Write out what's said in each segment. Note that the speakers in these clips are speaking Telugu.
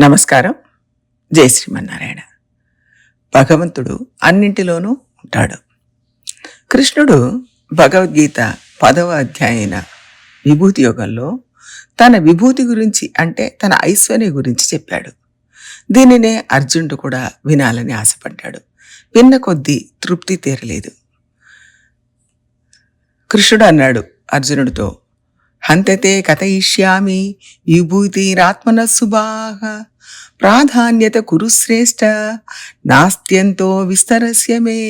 నమస్కారం. జై శ్రీమన్నారాయణ. భగవంతుడు అన్నింటిలోనూ ఉంటాడు. కృష్ణుడు భగవద్గీత పదవ అధ్యాయన విభూతి యోగంలో తన విభూతి గురించి అంటే తన ఐశ్వర్య గురించి చెప్పాడు. దీనినే అర్జునుడు కూడా వినాలని ఆశపడ్డాడు. విన్న కొద్దీ తృప్తి తీరలేదు. కృష్ణుడు అన్నాడు అర్జునుడితో హంతతే కథయిష్యామి విభూతిరాత్మన శుభాహ ప్రాధాన్యత కురు శ్రేష్ట నాస్త్యంతో విస్తరస్యమే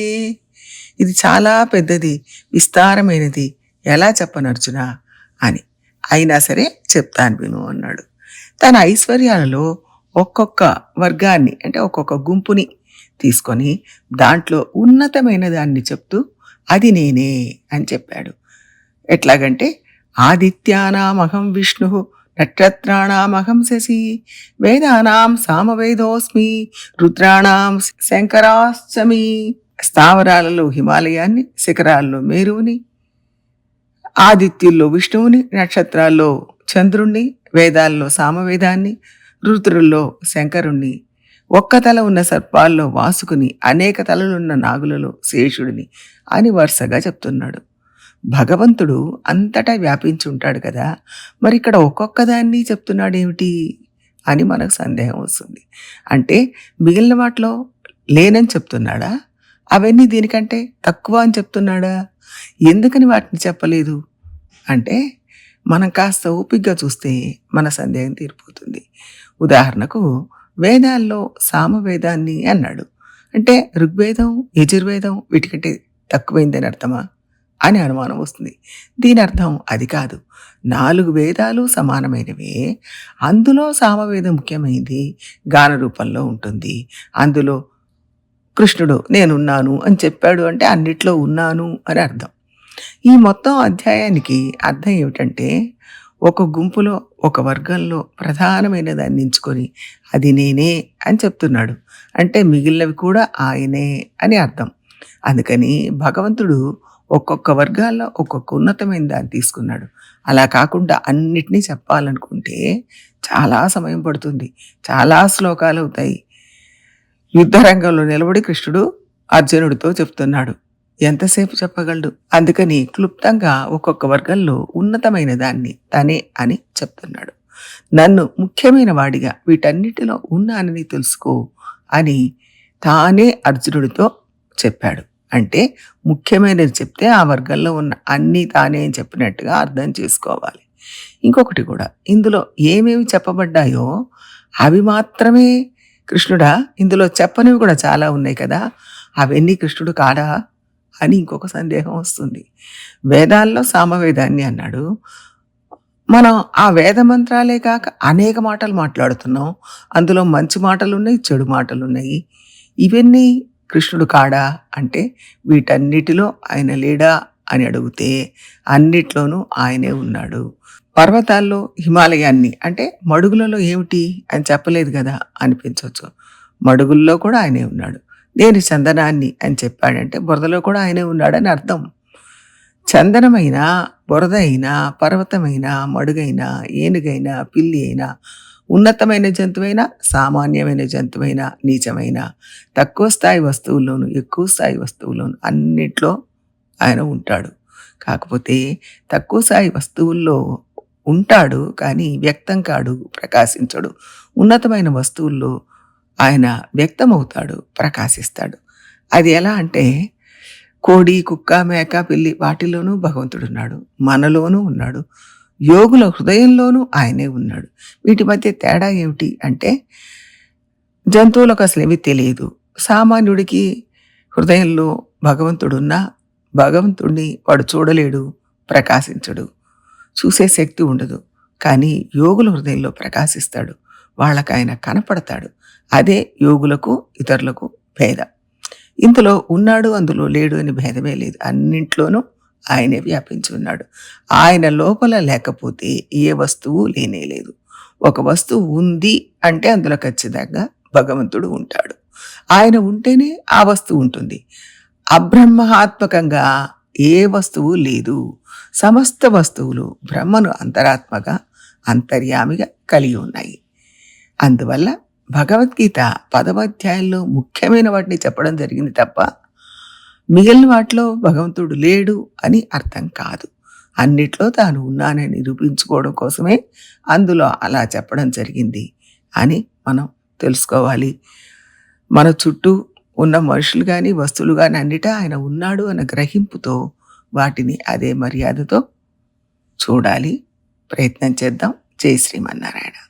ఇది చాలా పెద్దది విస్తారమైనది. ఎలా చెప్పను అర్జున? అని. అయినా సరే చెప్తాను విను అన్నాడు. తన ఐశ్వర్యాలలో ఒక్కొక్క వర్గాన్ని అంటే ఒక్కొక్క గుంపుని తీసుకొని దాంట్లో ఉన్నతమైన దాన్ని చెప్తూ అది నేనే అని చెప్పాడు. ఎట్లాగంటే ఆదిత్యానామహం విష్ణు నక్షత్రాణామహం శశి వేదానాం సామవేదోస్మి రుద్రాణాం శంకరాశ్చమి స్థావరాలలో హిమాలయాన్ని శిఖరాల్లో మేరువుని ఆదిత్యుల్లో విష్ణువుని నక్షత్రాల్లో చంద్రుణ్ణి వేదాల్లో సామవేదాన్ని రుద్రుల్లో శంకరుణ్ణి ఒక్క తల ఉన్న సర్పాల్లో వాసుకుని అనేక తలలున్న నాగులలో శేషుడిని అని వరుసగా చెప్తున్నాడు. భగవంతుడు అంతటా వ్యాపించి ఉంటాడు కదా. మరి ఇక్కడ ఒక్కొక్క దాన్ని చెప్తున్నాడు ఏమిటి అని మనకు సందేహం వస్తుంది. అంటే మిగిలిన వాటిలో లేనని చెప్తున్నాడా? అవన్నీ దీనికంటే తక్కువ అని చెప్తున్నాడా? ఎందుకని వాటిని చెప్పలేదు? అంటే మనం కాస్త ఓపిగ్గా చూస్తే మన సందేహం తీరిపోతుంది. ఉదాహరణకు వేదాల్లో సామవేదాన్ని అన్నాడు. అంటే ఋగ్వేదం యజుర్వేదం వీటికంటే తక్కువైందని అర్థమా? అని అనుమానం వస్తుంది. దీని అర్థం అది కాదు. నాలుగు వేదాలు సమానమైనవే. అందులో సామవేదం ముఖ్యమైనది గాన రూపంలో ఉంటుంది. అందులో కృష్ణుడు నేనున్నాను అని చెప్పాడు అంటే అన్నిట్లో ఉన్నాను అని అర్థం. ఈ మొత్తం అధ్యాయానికి అర్థం ఏమిటంటే ఒక గుంపులో ఒక వర్గంలో ప్రధానమైన దాన్ని ఎంచుకొని అది నేనే అని చెప్తున్నాడు. అంటే మిగిలినవి కూడా ఆయనే అని అర్థం. అందుకని భగవంతుడు ఒక్కొక్క వర్గాల్లో ఒక్కొక్క ఉన్నతమైన దాన్ని తీసుకున్నాడు. అలా కాకుండా అన్నిటినీ చెప్పాలనుకుంటే చాలా సమయం పడుతుంది. చాలా శ్లోకాలు అవుతాయి. యుద్ధరంగంలో నిలబడి కృష్ణుడు అర్జునుడితో చెప్తున్నాడు. ఎంతసేపు చెప్పగలడు? అందుకని క్లుప్తంగా ఒక్కొక్క వర్గంలో ఉన్నతమైన దాన్ని తనే అని చెప్తున్నాడు. నన్ను ముఖ్యమైన వాడిగా వీటన్నిటిలో ఉన్నానని తెలుసుకో అని తానే అర్జునుడితో చెప్పాడు. అంటే ముఖ్యమైనది చెప్తే ఆ వర్గంలో ఉన్న అన్నీ తానే అని చెప్పినట్టుగా అర్థం చేసుకోవాలి. ఇంకొకటి కూడా ఇందులో ఏమేమి చెప్పబడ్డాయో అవి మాత్రమే కృష్ణుడా ఇందులో చెప్పనివి కూడా చాలా ఉన్నాయి కదా అవన్నీ కృష్ణుడు కాడా అని ఇంకొక సందేహం వస్తుంది. వేదాల్లో సామవేదాన్ని అన్నాడు మనం ఆ వేద మంత్రాలే కాక అనేక మాటలు మాట్లాడుతున్నాం అందులో మంచి మాటలు ఉన్నాయి చెడు మాటలు ఉన్నాయి ఇవన్నీ కృష్ణుడు కాడా అంటే వీటన్నిటిలో ఆయన లేడా అని అడిగితే అన్నిట్లోనూ ఆయనే ఉన్నాడు. పర్వతాల్లో హిమాలయాన్ని అంటే మడుగులలో ఏమిటి అని చెప్పలేదు కదా అనిపించవచ్చు. మడుగుల్లో కూడా ఆయనే ఉన్నాడు. నేను చందనాన్ని అని చెప్పాడంటే బురదలో కూడా ఆయనే ఉన్నాడని అర్థం. చందనమైన బురద అయినా పర్వతమైన మడుగైనా ఏనుగైనా పిల్లి అయినా ఉన్నతమైన జంతువైనా సామాన్యమైన జంతువైనా నీచమైన తక్కువ స్థాయి వస్తువుల్లోనూ ఎక్కువ స్థాయి వస్తువుల్లోనూ అన్నిట్లో ఆయన ఉంటాడు. కాకపోతే తక్కువ స్థాయి వస్తువుల్లో ఉంటాడు కానీ వ్యక్తం కాడు ప్రకాశించడు. ఉన్నతమైన వస్తువుల్లో ఆయన వ్యక్తమవుతాడు ప్రకాశిస్తాడు. అది ఎలా అంటే కోడి కుక్క మేక పిల్లి వాటిలోనూ భగవంతుడున్నాడు. మనలోనూ ఉన్నాడు. యోగుల హృదయంలోనూ ఆయనే ఉన్నాడు. వీటి మధ్య తేడా ఏమిటి అంటే జంతువులకు అసలు ఏమీ తెలియదు. సామాన్యుడికి హృదయంలో భగవంతుడున్నా భగవంతుడిని వాడు చూడలేడు ప్రకాశించడు చూసే శక్తి ఉండదు. కానీ యోగుల హృదయంలో ప్రకాశిస్తాడు. వాళ్ళకు ఆయన కనపడతాడు. అదే యోగులకు ఇతరులకు భేదం. ఇందులో ఉన్నాడు అందులో లేడు అని భేదమే లేదు. అన్నింట్లోనూ ఆయనే వ్యాపించి ఉన్నాడు. ఆయన లోపల లేకపోతే ఏ వస్తువు లేనే లేదు. ఒక వస్తువు ఉంది అంటే అందులో ఖచ్చితంగా భగవంతుడు ఉంటాడు. ఆయన ఉంటేనే ఆ వస్తువు ఉంటుంది. అబ్రహ్మాత్మకంగా ఏ వస్తువు లేదు. సమస్త వస్తువులు బ్రహ్మను అంతరాత్మగా అంతర్యామిగా కలిగి ఉన్నాయి. అందువల్ల భగవద్గీత పదవాధ్యాయంలో ముఖ్యమైన వాటిని చెప్పడం జరిగింది తప్ప మిగిలిన వాటిలో భగవంతుడు లేడు అని అర్థం కాదు. అన్నిట్లో తాను ఉన్నానని నిరూపించుకోవడం కోసమే అందులో అలా చెప్పడం జరిగింది అని మనం తెలుసుకోవాలి. మన చుట్టూ ఉన్న మనుషులు కానీ వస్తువులు కానీ అన్నిటా ఆయన ఉన్నాడు అన్న గ్రహింపుతో వాటిని అదే మర్యాదతో చూడాలి. ప్రయత్నం చేద్దాం. జై శ్రీమన్నారాయణ.